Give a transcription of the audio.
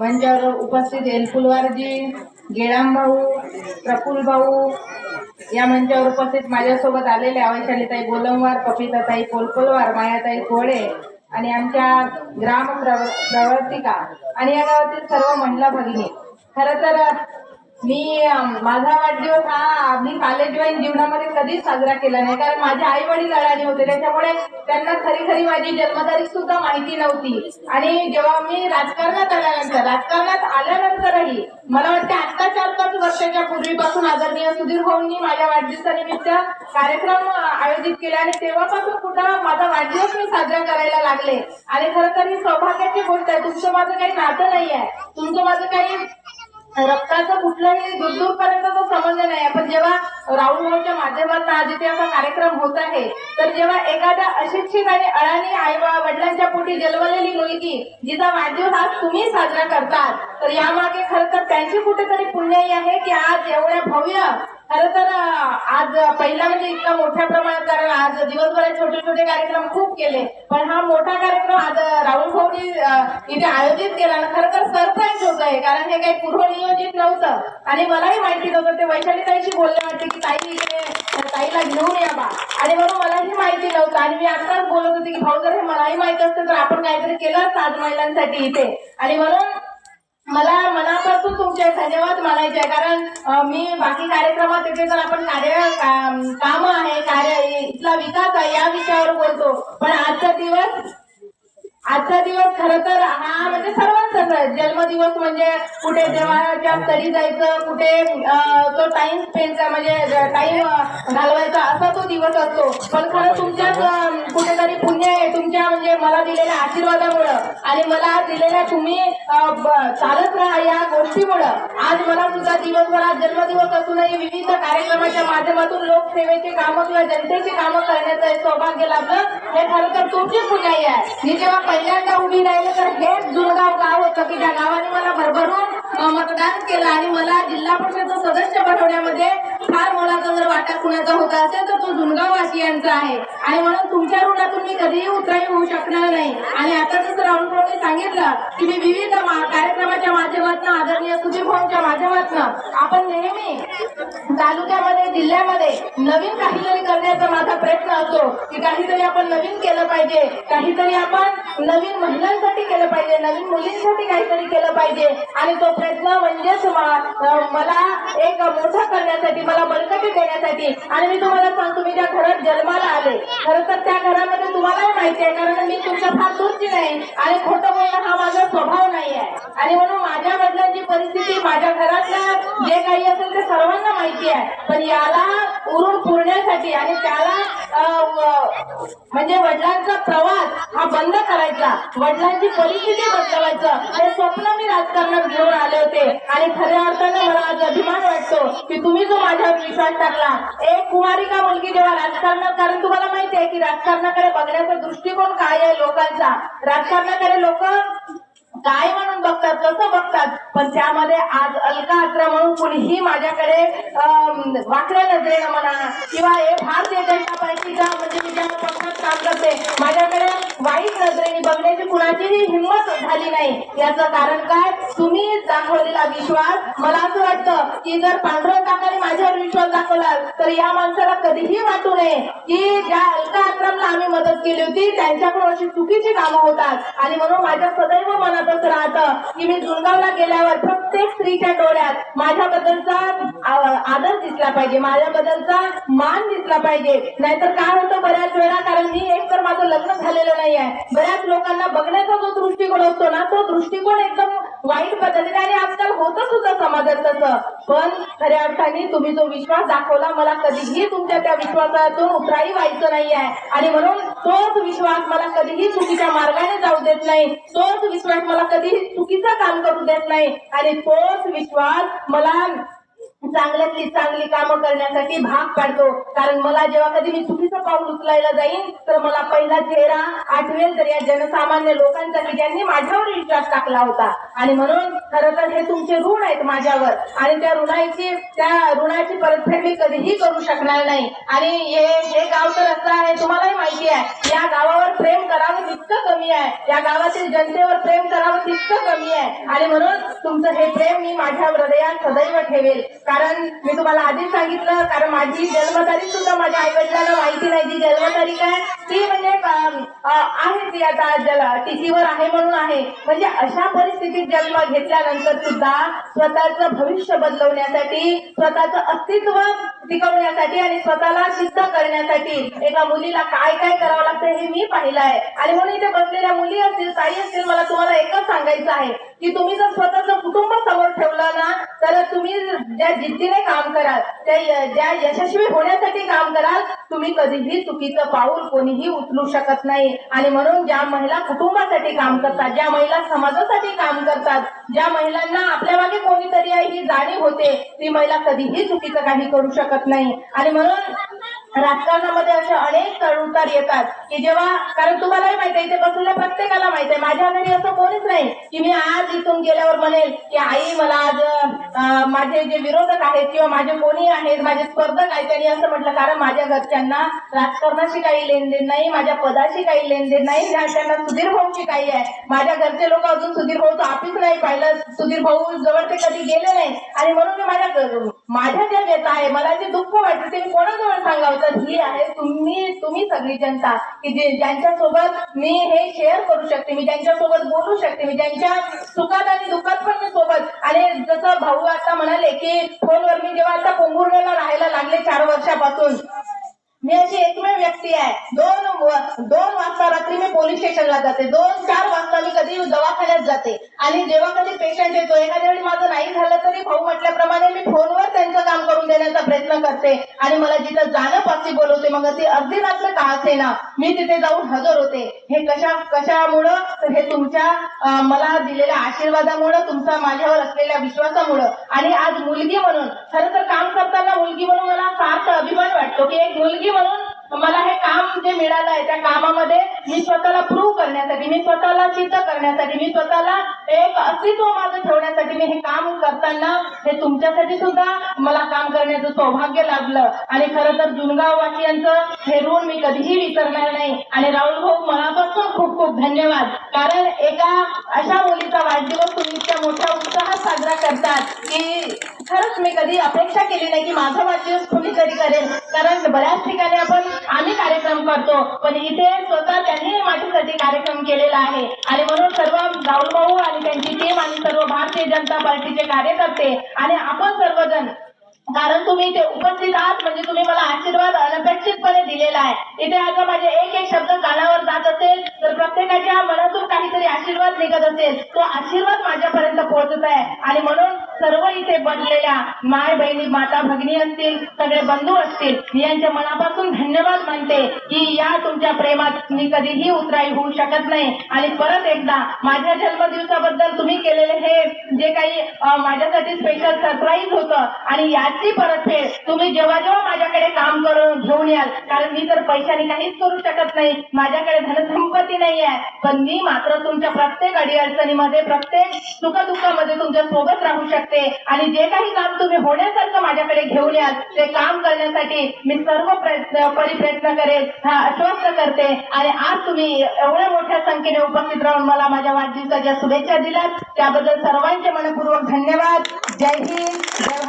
मंचावर उपस्थित एलफुलवारजी गेळाम भाऊ प्रफुल भाऊ. या मंचावर उपस्थित माझ्यासोबत आलेल्या वैशालीताई गोलमवार पपिताताई कोलकोलवार मायाताई कोळे आणि आमच्या ग्राम प्रव- प्रवर्तिका आणि या गावातील सर्व महिला भगिनी. खरं तर मी माझा वाढदिवस हा मी कॉलेज वाईन जीवनामध्ये कधीच साजरा केला नाही. कारण माझे आई वडील अडाणी होते. त्याच्यामुळे त्यांना खरी खरी माझी जन्मतारीख सुद्धा माहिती नव्हती. आणि जेव्हा मी राजकारणात आल्यानंतर राजकारणात आल्यानंतरही मला वाटते आत्ता चार पाच वर्षाच्या पूर्वीपासून आदरणीय सुधीर भाऊंनी माझ्या वाढदिवसानिमित्त कार्यक्रम आयोजित केला. आणि तेव्हापासून कुठं माझा वाढदिवस मी साजरा करायला लागले. आणि खरं तर ही सौभाग्याची गोष्ट आहे. तुमचं माझं काही नातं नाही आहे तुमचं माझं काही रक्ताचं कुठलाही दूर दूरपर्यंतचा संबंध नाही. पण जेव्हा राहुल भाऊच्या माध्यमातून आज इथे असा कार्यक्रम होत आहे तर जेव्हा एखाद्या अशिक्षित आणि अडाणी आई वडिलांच्या पोटी जन्मलेली मुलगी जिचा वाढदिवस आज तुम्ही साजरा करतात तर यामागे खरं तर त्यांची कुठेतरी पुण्याई आहे की आज एवढ्या भव्य खरं तर आज पहिला म्हणजे इतका मोठ्या प्रमाणात कारण आज दिवसभरात छोटे छोटे कार्यक्रम खूप केले. पण हा मोठा कार्यक्रम आज राहुल भाऊनी इथे आयोजित केला आणि खरं तर सरप्राईज होत आहे कारण हे काही पूर्वनियोजित नव्हतं. आणि मलाही माहिती नव्हतं ते वैशाली ताईशी बोलले वाटते की ताई इकडे ताईला घेऊन या बा. आणि म्हणून मलाही माहिती नव्हतं. आणि मी आताच बोलत होते की भाऊ जर हे मलाही माहीत असतं तर आपण काहीतरी केलं असतं आज महिलांसाठी इथे. आणि म्हणून मला मनापासून तुमचे धन्यवाद मानायचे आहे. कारण मी बाकी कार्यक्रमात येते तर आपण कार्य काम आहे कार्य इथला विकास आहे या विषयावर बोलतो. पण आजचा दिवस आजचा दिवस खरं तर हा म्हणजे सर्वांचाच आहे. जन्मदिवस म्हणजे कुठे देवाच्या तरी जायचं कुठे तो टाइम स्पेंड म्हणजे टाइम घालवायचा असा तो दिवस असतो. पण खरं तुमच्याच कुठेतरी पुण्य आहे. तुमच्या म्हणजे मला दिलेल्या आशीर्वादामुळं आणि मला दिलेल्या तुम्ही चालत राहा या गोष्टीमुळं. आज मला तुझा दिवसभर आज जन्मदिवस असूनही विविध कार्यक्रमाच्या माध्यमातून लोकसेवेची कामं किंवा जनतेची कामं करण्याचं सौभाग्य लाभलं. हे खरं तर तुमची पुण्याई आहे. मी जेव्हा पहिल्यांदा उभी राहिले तर हेच जुनगाव गाव होतं की त्या गावाने मला भरभरून मतदान केलं आणि मला जिल्हा परिषद सदस्य बनवण्यामध्ये फार मोलाचा जर वाटा कुणाचा होता असेल तर तो जुनगाव वासियांचा आहे. आणि म्हणून तुमच्या ऋणातून मी कधीही उतराई होऊ शकणार नाही. आणि आता जसं राहुल भाऊने सांगितलं की मी विविध कार्यक्रमाच्या माध्यमातून आदरणीय सुधीर भाऊंच्या माध्यमातून आपण नेहमी तालुक्यामध्ये जिल्ह्यामध्ये नवीन काहीतरी करण्याचा माझा प्रयत्न असतो की काहीतरी आपण नवीन केलं पाहिजे. काहीतरी आपण नवीन महिलांसाठी केलं पाहिजे नवीन मुलींसाठी काहीतरी केलं पाहिजे. आणि तो प्रयत्न म्हणजेच मला एक मोठा करण्यासाठी मला तुम्हाला बळकटी देण्यासाठी आणि मी तुम्हाला सांगतो मी ज्या घरात जन्माला आले खरं तर त्या घरामध्ये तुम्हालाही माहिती आहे कारण मी तुमच्या फार दूरची नाही आणि खोटं बोलणं हा माझा स्वभाव नाही आहे आणि म्हणून माझ्या वडिलांची परिस्थिती माझ्या घरातल्या जे काही असेल ते सर्वांना माहिती आहे. पण याला उरून पुरण्यासाठी आणि त्याला म्हणजे वडिलांचा प्रवास हा बंद करायचा. वडिलांची परिस्थिती बदलवायचं. हे स्वप्न मी राजकारणात घेऊन आले होते. आणि खऱ्या अर्थाने मला आज अभिमान वाटतो की तुम्ही जो माझ्या विश्वास ठरला एक कुमारिका मुलगी जेव्हा राजकारणात कारण तुम्हाला माहिती आहे की राजकारणाकडे बघण्याचा दृष्टिकोन काय आहे लोकांचा? राजकारणाकडे लोक काय म्हणून बघतात कसं बघतात पण त्यामध्ये आज अलका अत्रा म्हणून कुणीही माझ्याकडे अं, वाकड्या म्हणा किंवा हे भारतीय जनता पार्टीचा म्हणजे मी ज्या पक्षात काम करते माझ्याकडे वाईट नजरेने बघण्याची कुणाचीही हिंमत झाली नाही. याचं कारण काय? तुम्ही दाखवलेला विश्वास. मला असं वाटतं की जर पांडुरंग काकाने माझ्यावर विश्वास दाखवला तर या माणसाला कधीही वाटू नये की ज्या अलका अक्रमला आम्ही मदत केली होती त्यांच्याकडून अशी चुकीची कामं होतात. आणि म्हणून माझ्या सदैव मनात असं राहतं. की मी दुर्गावला गेल्यावर प्रत्येक स्त्रीच्या डोळ्यात माझ्याबद्दलचा आदर दिसला पाहिजे. माझ्याबद्दलचा मान दिसला पाहिजे. नाहीतर काय होतं बऱ्याच माझं लग्न झालेलं नाही आहे बऱ्याच लोकांना बघण्याचा जो दृष्टिकोन असतो ना तो दृष्टिकोन एकदम वाईट पद्धतीने आणि आजकाल होतच सुद्धा समाजात तसं. पण खऱ्या अर्थाने तुम्ही जो विश्वास दाखवला मला कधीही तुमच्या त्या विश्वासातून उतराई व्हायचं नाही आहे आणि म्हणून तोच विश्वास मला कधीही चुकीच्या मार्गाने जाऊ देत नाही. तोच विश्वास मला कधीही चुकीचं काम करू देत नाही. आणि तोच विश्वास मला चांगल्यातली चांगली कामं करण्यासाठी भाग पाडतो. कारण मला जेव्हा कधी मी चुकीचं पाऊल उचलायला जाईन तर मला पहिला चेहरा आठवेल तर या जनसामान्य लोकांचा की ज्यांनी माझ्यावर विश्वास टाकला होता. आणि म्हणून खरं तर हे तुमचे ऋण आहेत माझ्यावर. आणि त्या ऋणाची त्या ऋणाची परतफेड मी कधीही करू शकणार नाही. आणि हे हे गाव तर असं आहे तुम्हालाही माहिती आहे या गावावर प्रेम करावं तितकं कमी आहे. या गावातील जनतेवर प्रेम करावं तितकं कमी आहे. आणि म्हणून तुमचं हे प्रेम मी माझ्या हृदयात सदैव ठेवेल. कारण मी तुम्हाला आधीच सांगितलं कारण माझी जन्मतारीख सुद्धा माझ्या आई वडिलांना माहिती नाही. जी जन्मतारीख आहे ती म्हणजे आहे ती आता ज्याला टीसीवर आहे म्हणून आहे. म्हणजे अशा परिस्थितीत जन्म घेतल्यानंतर सुद्धा स्वतःचं भविष्य बदलवण्यासाठी स्वतःचं अस्तित्व टिकवण्यासाठी आणि स्वतःला सिद्ध करण्यासाठी एका मुलीला काय काय करावं लागतं हे मी पाहिलं आहे. आणि म्हणून इथे बसलेल्या मुली असतील ताई असतील मला तुम्हाला एकच सांगायचं आहे की तुम्ही जर स्वतःचं कुटुंब समोर ठेवलं ना तुम्ही ज्या जिद्दीने काम कराल त्या ज्या यशस्वी होण्यासाठी काम कराल तुम्ही कधीही चुकीचं पाऊल कोणीही उचलू शकत नाही. आणि म्हणून ज्या महिला कुटुंबासाठी काम करतात ज्या महिला समाजासाठी काम करतात ज्या महिलांना आपल्या मागे कोणीतरी आहे ही जाणीव होते ती महिला कधीही चुकीचं काही करू शकत नाही. आणि म्हणून राजकारणामध्ये असे अनेक चढउतार येतात. की जेव्हा कारण तुम्हालाही माहिती आहे इथे बसलेल्या प्रत्येकाला माहिती आहे. माझ्या घरी असं कोणीच नाही की मी आज इथून गेल्यावर म्हणेल की आई मला आज माझे जे विरोधक आहेत किंवा माझे कोणी आहेत माझे स्पर्धक आहेत त्यांनी असं म्हटलं कारण माझ्या घरच्यांना राजकारणाशी काही लेनदेन नाही माझ्या पदाशी काही लेनदेन नाही त्यांना सुधीर भाऊची काही आहे. माझ्या घरचे लोक अजून सुधीर भाऊ आपीच नाही पाहिलं सुधीर भाऊ जवळ ते कधी गेले नाही. आणि म्हणून मी माझ्या माझ्या ज्या व्यथा आहे मला जे दुःख वाटतं ते मी कोणाजवळ सांगावं? तर ही आहे तुम्ही तुम्ही सगळी जनता. की ज्यांच्यासोबत मी हे शेअर करू शकते मी ज्यांच्यासोबत बोलू शकते मी त्यांच्या सुखात आणि दुःखात पण मी सोबत. आणि जसं भाऊ आता म्हणाले की फोनवर मी जेव्हा आता पोंभुर्णीला राहायला लागले चार वर्षापासून मी अशी एकमेव व्यक्ती आहे. दोन दोन रात्री मी पोलीस स्टेशनला जाते. दोन चार वाजता मी कधी दवाखान्यात जाते. आणि जेव्हा कधी पेशंट येतो एखाद्या वेळी माझं नाही झालं तरी भाऊ म्हटल्याप्रमाणे मी फोनवर त्यांचं काम करून देण्याचा प्रयत्न करते. आणि मला जिथं जाणं पॉसिबल होते मग ते अर्धी रात्र का असे ना मी तिथे जाऊन हजर होते. हे कशा कशामुळं? तर हे तुमच्या मला दिलेल्या आशीर्वादामुळं तुमचा माझ्यावर असलेल्या विश्वासामुळं. आणि आज मुलगी म्हणून खरं तर काम करताना मुलगी म्हणून मला फारसा अभिमान वाटतो की एक मुलगी म्हणून मला हे काम जे मिळालं आहे त्या कामामध्ये मी स्वतःला प्रूव्ह करण्यासाठी मी स्वतःला सिद्ध करण्यासाठी मी स्वतःला एक अस्तित्व माझं ठेवण्यासाठी मी हे काम करताना हे तुमच्यासाठी सुद्धा मला काम करण्याचं सौभाग्य लाभलं. आणि खरं तर जुनगाव वासियांचं हे ऋण मी कधीही विसरणार नाही. आणि राहुल भाऊ मनापासून खूप खूप धन्यवाद. कारण एका अशा मुलीचा वाढदिवस तुम्ही इतक्या मोठ्या उत्साहात साजरा करतात की खरंच मी कधी अपेक्षा केली नाही की माझा वाढदिवस कुणीतरी करेल. कारण बऱ्याच ठिकाणी आपण आम्ही कार्यक्रम करतो पण इथे स्वतः त्यांनी माझ्यासाठी कार्यक्रम केलेला आहे. आणि म्हणून सर्व राहुल आणि त्यांची टीम आणि सर्व भारतीय जनता पार्टीचे कार्यकर्ते आणि आपण सर्वजण. कारण तुम्ही इथे उपस्थित आहात म्हणजे तुम्ही मला आशीर्वाद अनपेक्षितपणे दिलेला आहे. इथे आता माझे एक एक शब्द कानावर जात असेल तर प्रत्येकाच्या मनातून काहीतरी आशीर्वाद निघत असेल. तो आशीर्वाद माझ्यापर्यंत पोहोचत आहे. आणि म्हणून सर्व इथे बनलेल्या माय बहिणी माता भगिनी असतील सगळे बंधू असतील यांच्या मनापासून धन्यवाद म्हणते की या तुमच्या प्रेमात मी कधीही उतराई होऊ शकत नाही. आणि परत एकदा माझ्या जन्मदिवसाबद्दल तुम्ही केलेले हे जे काही माझ्यासाठी स्पेशल सरप्राईज होतं आणि याची परतफेड तुम्ही जेव्हा जेव्हा माझ्याकडे काम करून घेऊन याल कारण मी तर पैशाने काहीच करू शकत नाही माझ्याकडे धनसंपत्ती नाही आहे पण मी मात्र तुमच्या प्रत्येक अडीअडचणीमध्ये प्रत्येक सुखदुःखामध्ये तुमच्यासोबत राहू शकते. आणि जे काही काम तुम्ही होण्यासारखं माझ्याकडे घेऊन याल ते काम करण्यासाठी मी सर्व प्रयत्न परिप्रयत्न करेल हा आश्वस्त करते. आणि आज तुम्ही एवढ्या मोठ्या संख्येने उपस्थित राहून मला माझ्या वाढदिवसाच्या शुभेच्छा दिल्यात त्याबद्दल सर्वांचे मनपूर्वक धन्यवाद. जय हिंद. जय